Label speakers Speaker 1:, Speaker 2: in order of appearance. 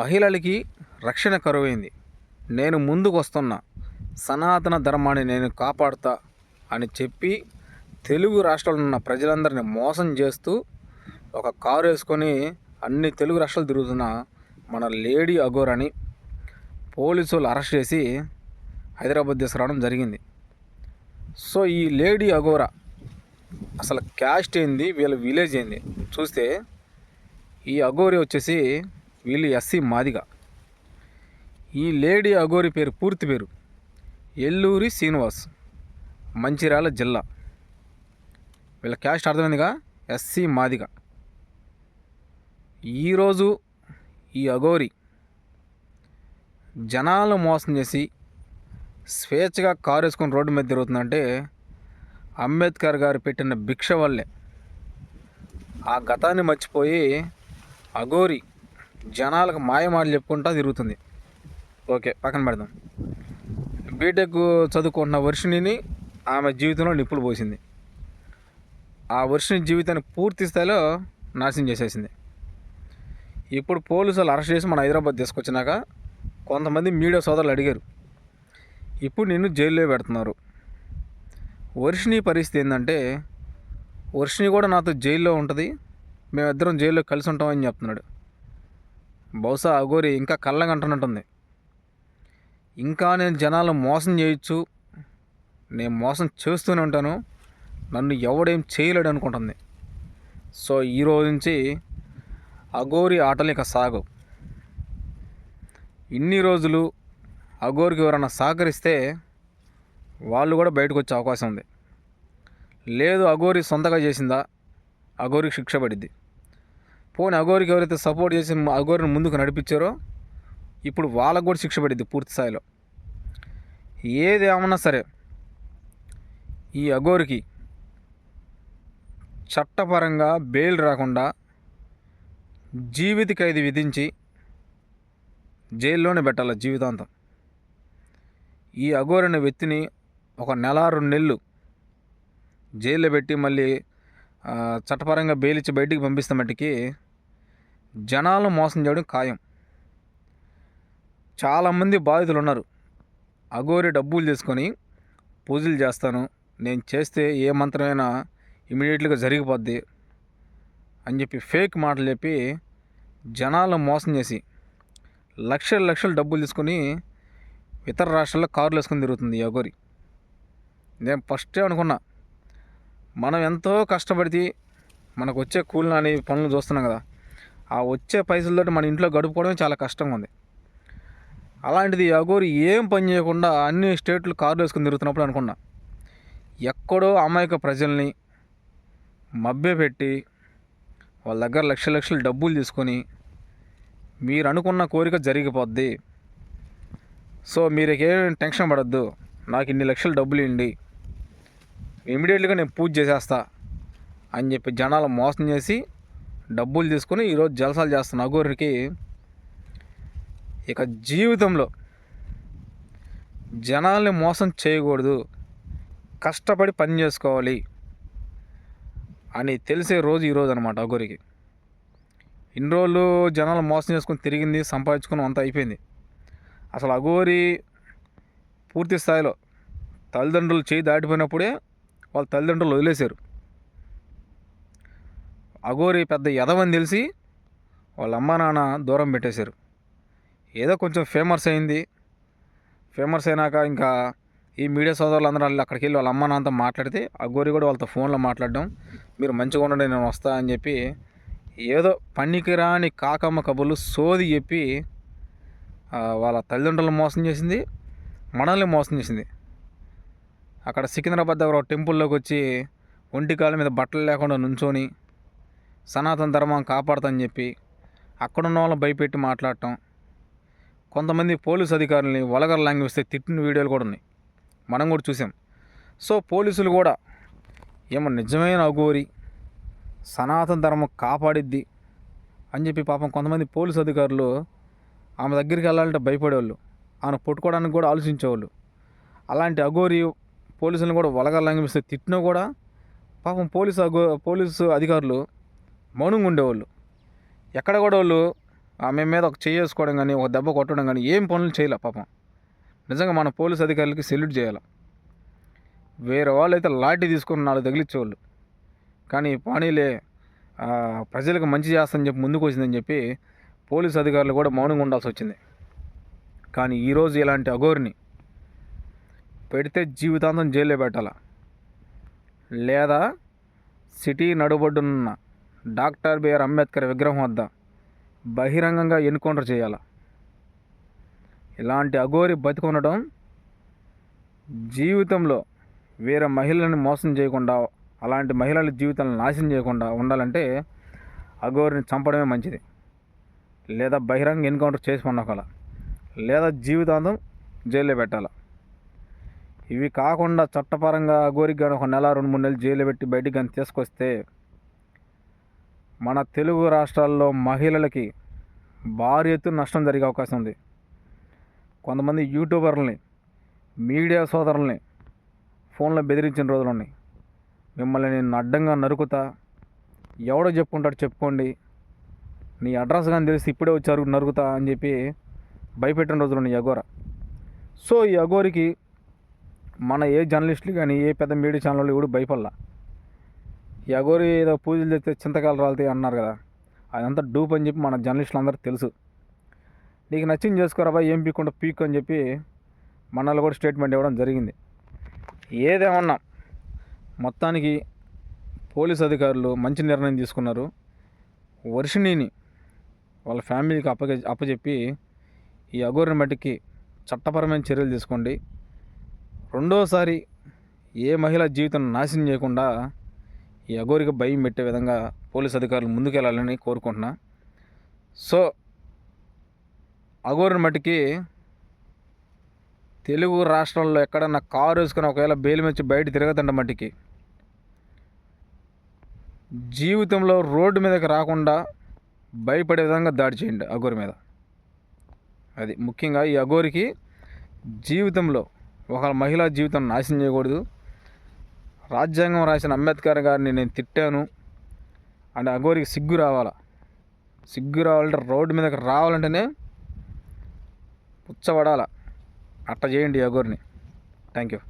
Speaker 1: మహిళలకి రక్షణ కరువైంది. నేను ముందుకు వస్తున్నా సనాతన ధర్మాన్ని నేను కాపాడుతా అని చెప్పి తెలుగు రాష్ట్రాల్లో ఉన్న ప్రజలందరినీ మోసం చేస్తూ ఒక కారు వేసుకొని అన్ని తెలుగు రాష్ట్రాలు తిరుగుతున్న మన లేడీ అగోర్ అని పోలీసులు అరెస్ట్ చేసి హైదరాబాద్ తీసుకురావడం జరిగింది. సో ఈ లేడీ అగోరా అసలు క్యాస్ట్ ఏంది? వీళ్ళ విలేజ్ ఏంది? చూస్తే ఈ అగోరి వచ్చేసి వీళ్ళు ఎస్సీ మాదిగ. ఈ లేడీ అగోరి పేరు పూర్తి పేరు ఎల్లూరి శ్రీనివాస్ మంచిర్యాల జిల్లా. వీళ్ళ క్యాస్ట్ అర్థమైందిగా? ఎస్సీ మాదిగ. ఈరోజు ఈ అగోరి జనాలను మోసం చేసి స్వేచ్ఛగా కారు వేసుకొని రోడ్డు మీద తిరుగుతుందంటే అంబేద్కర్ గారు పెట్టిన భిక్ష వల్లే. ఆ గతాన్ని మర్చిపోయి అగోరి జనాలకు మాయమాటలు చెప్పుకుంటా తిరుగుతుంది. ఓకే పక్కన పెడదాం. బీటెక్ చదువుకుంటున్న వర్షిణిని ఆమె జీవితంలో నిప్పులు పోసింది. ఆ వర్షిణి జీవితాన్ని పూర్తి స్థాయిలో నాశనం చేసేసింది. ఇప్పుడు పోలీసులు అరెస్ట్ చేసి మన హైదరాబాద్ తీసుకొచ్చినాక కొంతమంది మీడియా సోదరులు అడిగారు ఇప్పుడు నిన్ను జైల్లో పెడుతున్నారు. వర్షిణి పరిస్థితి ఏంటంటే వర్షిణి కూడా నాతో జైల్లో ఉంటుంది మేమిద్దరం జైల్లో కలిసి ఉంటామని చెప్తున్నాడు. బహుశా అఘోరి ఇంకా కళ్ళగంటున్నట్టుంది ఇంకా నేను జనాలను మోసం చేయొచ్చు. నేను మోసం చేస్తూనే ఉంటాను. నన్ను ఎవడేం చేయలేడు అనుకుంటుంది. సో ఈ రోజు నుంచి అఘోరి ఆటలు ఇక సాగు. ఇన్ని రోజులు అఘోరికి ఎవరైనా సహకరిస్తే వాళ్ళు కూడా బయటకు వచ్చే అవకాశం ఉంది. లేదు అఘోరి సొంతగా చేసిందా? అఘోరికి శిక్ష పడిద్ది. పోనీ అగోరికి ఎవరైతే సపోర్ట్ చేసి అగోరిని ముందుకు నడిపించారో ఇప్పుడు వాళ్ళకు కూడా శిక్ష పడింది పూర్తి స్థాయిలో. ఏది ఏమన్నా సరే ఈ అగోరికి చట్టపరంగా బెయిల్ రాకుండా జీవిత ఖైదు విధించి జైల్లోనే పెట్టాలి జీవితాంతం. ఈ అఘోరైన అనే వ్యక్తిని ఒక నెల రెండు నెలలు జైల్లో పెట్టి మళ్ళీ చట్టపరంగా బెయిల్ ఇచ్చి బయటికి పంపిస్తే మట్టికి జనాలను మోసం చేయడం ఖాయం. చాలామంది బాధితులు ఉన్నారు అఘోరి డబ్బులు తీసుకొని పూజలు చేస్తాను. నేను చేస్తే ఏ మంత్రమైనా ఇమీడియట్గా జరిగిపోద్ది అని చెప్పి ఫేక్ మాటలు చెప్పి జనాలను మోసం చేసి లక్షల లక్షలు డబ్బులు తీసుకొని ఇతర రాష్ట్రాల్లో కార్లు వేసుకొని తిరుగుతుంది ఈ అఘోరి. నేను ఫస్టే అనుకున్నా మనం ఎంతో కష్టపడితే మనకు వచ్చే కూలి పనులు చూస్తున్నాం కదా ఆ వచ్చే పైసలతో మన ఇంట్లో గడుపుకోవడమే చాలా కష్టంగా ఉంది అలాంటిది అగోరు అఘోరి ఏం పని చేయకుండా అన్ని స్టేట్లు కార్లు వేసుకుని తిరుగుతున్నప్పుడు అనుకున్నా. ఎక్కడో అమాయక ప్రజల్ని మభ్యపెట్టి వాళ్ళ దగ్గర లక్ష లక్షలు డబ్బులు తీసుకొని మీరు అనుకున్న కోరిక జరిగిపోద్ది. సో మీరు టెన్షన్ పడద్దు. నాకు ఇన్ని లక్షలు డబ్బులు ఇవ్వండి ఇమీడియట్గా నేను పూజ చేసేస్తా అని చెప్పి జనాలు మోసం చేసి డబ్బులు తీసుకుని ఈరోజు జలసాలు చేస్తున్న అగోరికి ఇక జీవితంలో జనాల్ని మోసం చేయకూడదు కష్టపడి పని చేసుకోవాలి అని తెలిసే రోజు ఈరోజు అనమాట అగోరికి ఇన్ని రోజులు జనాలు మోసం చేసుకొని తిరిగింది సంపాదించుకుని అంతా అయిపోయింది. అసలు అఘోరి పూర్తి స్థాయిలో తల్లిదండ్రులు చేయి దాటిపోయినప్పుడే వాళ్ళ తల్లిదండ్రులు వదిలేశారు. అఘోరి పెద్ద ఎదవని తెలిసి వాళ్ళ అమ్మ నాన్న దూరం పెట్టేశారు. ఏదో కొంచెం ఫేమస్ అయింది. ఫేమస్ అయినాక ఇంకా ఈ మీడియా సోదరులందరూ వాళ్ళు అక్కడికి వెళ్ళి వాళ్ళ అమ్మ నాన్నతో మాట్లాడితే అఘోరి కూడా వాళ్ళతో ఫోన్లో మాట్లాడడం మీరు మంచిగా ఉండండి నేను వస్తా అని చెప్పి ఏదో పనికిరాని కాకమ్మ కబుర్లు సోది చెప్పి వాళ్ళ తల్లిదండ్రులను మోసం చేసింది మనల్ని మోసం చేసింది. అక్కడ సికింద్రాబాద్ దగ్గర ఒక టెంపుల్లోకి వచ్చి ఒంటి కాళ్ళ మీద బట్టలు లేకుండా నుంచొని సనాతన ధర్మం కాపాడుతాని చెప్పి అక్కడున్న వాళ్ళని భయపెట్టి మాట్లాడటం. కొంతమంది పోలీసు అధికారులని వలగర్ లాంగ్వేజ్ తిట్టిన వీడియోలు కూడా ఉన్నాయి. మనం కూడా చూసాం. సో పోలీసులు కూడా ఏమో నిజమైన అఘోరి సనాతన ధర్మం కాపాడిద్ది అని చెప్పి పాపం కొంతమంది పోలీసు అధికారులు ఆమె దగ్గరికి వెళ్ళాలంటే భయపడేవాళ్ళు ఆమెను పట్టుకోవడానికి కూడా ఆలోచించేవాళ్ళు. అలాంటి అఘోరి పోలీసులను కూడా వలగలంగిస్తే తిట్టినా కూడా పాపం పోలీసు అఘో పోలీసు అధికారులు మౌనంగా ఉండేవాళ్ళు ఎక్కడ కూడా వాళ్ళు ఆమె మీద ఒక చేయి వేసుకోవడం కానీ ఒక దెబ్బ కొట్టడం కానీ ఏం పనులు చేయలే పాపం. నిజంగా మన పోలీస్ అధికారులకి సెల్యూట్ చేయాలి? వేరే వాళ్ళు అయితే లాఠీ తీసుకుని నాలుగు తగిలిచ్చేవాళ్ళు. కానీ పానీలే ప్రజలకు మంచి చేస్తానని చెప్పి ముందుకు వచ్చిందని చెప్పి పోలీస్ అధికారులు కూడా మౌనంగా ఉండాల్సి వచ్చింది. కానీ ఈరోజు ఇలాంటి అఘోరిని పెడితే జీవితాంతం జైల్లో పెట్టాల? లేదా సిటీ నడుబడ్డున్న డాక్టర్ బిఆర్ అంబేద్కర్ విగ్రహం వద్ద బహిరంగంగా ఎన్కౌంటర్ చేయాలి? ఇలాంటి అఘోరి బతికొనడం జీవితంలో వేరే మహిళల్ని మోసం చేయకుండా అలాంటి మహిళల జీవితాలను నాశనం చేయకుండా ఉండాలంటే అఘోరిని చంపడమే మంచిది. లేదా బహిరంగ ఎన్కౌంటర్ చేసి పండకాల లేదా జీవితాంతం జైల్లో పెట్టాలి. ఇవి కాకుండా చట్టపరంగా అఘోరికి కానీ ఒక నెల రెండు మూడు నెలలు జైలు పెట్టి బయటికి కానీ తీసుకొస్తే మన తెలుగు రాష్ట్రాల్లో మహిళలకి భారీ ఎత్తున నష్టం జరిగే అవకాశం ఉంది. కొంతమంది యూట్యూబర్లని మీడియా సోదరుల్ని ఫోన్లో బెదిరించిన రోజులు ఉన్నాయి మిమ్మల్ని నేను అడ్డంగా నరుకుతా ఎవడో చెప్పుకుంటాడు చెప్పుకోండి నీ అడ్రస్ కానీ తెలిసి ఇప్పుడే వచ్చారు నరుకుతా అని చెప్పి భయపెట్టిన రోజులు ఉన్నాయి ఈ అఘోర. సో ఈ అఘోరికి మన ఏ జర్నలిస్టులు కానీ ఏ పెద్ద మీడియా ఛానళ్ళు కూడా భయపడలా. ఈ ఏదో పూజలు చేస్తే చింతకాయలు రాలుతాయి అన్నారు కదా. అదంతా డూప్ అని చెప్పి మన జర్నలిస్టులు అందరూ తెలుసు. నీకు నచ్చింది చేసుకోరా ఏం పీక్కుండా పీక్ అని చెప్పి మనల్ని కూడా స్టేట్మెంట్ ఇవ్వడం జరిగింది. ఏదేమన్నా మొత్తానికి పోలీస్ అధికారులు మంచి నిర్ణయం తీసుకున్నారు. వర్షిణిని వాళ్ళ ఫ్యామిలీకి అప్పగ అప్పచెప్పి ఈ అఘోరిని మట్టికి చట్టపరమైన చర్యలు తీసుకోండి. రెండోసారి ఏ మహిళ జీవితం నాశనం చేయకుండా ఈ అఘోరికి భయం పెట్టే విధంగా పోలీస్ అధికారులు ముందుకెళ్ళాలని కోరుకుంటున్నా. సో అఘోరిని మట్టికి తెలుగు రాష్ట్రాల్లో ఎక్కడన్నా కారు వేసుకుని ఒకవేళ బెయిల్ మెచ్చి బయట తిరగదండ మట్టికి జీవితంలో రోడ్డు మీదకి రాకుండా భయపడే విధంగా దాడి చేయండి అఘోరి మీద. అది ముఖ్యంగా ఈ అఘోరికి జీవితంలో ఒక మహిళా జీవితం నాశనం చేయకూడదు. రాజ్యాంగం రాసిన అంబేద్కర్ గారిని నేను తిట్టాను. అంటే అఘోరికి సిగ్గు రావాలా? సిగ్గు రావాలంటే రోడ్డు మీదకి రావాలంటేనే పుచ్చబడాల? అట్ట చేయండి అఘోరిని. Thank you.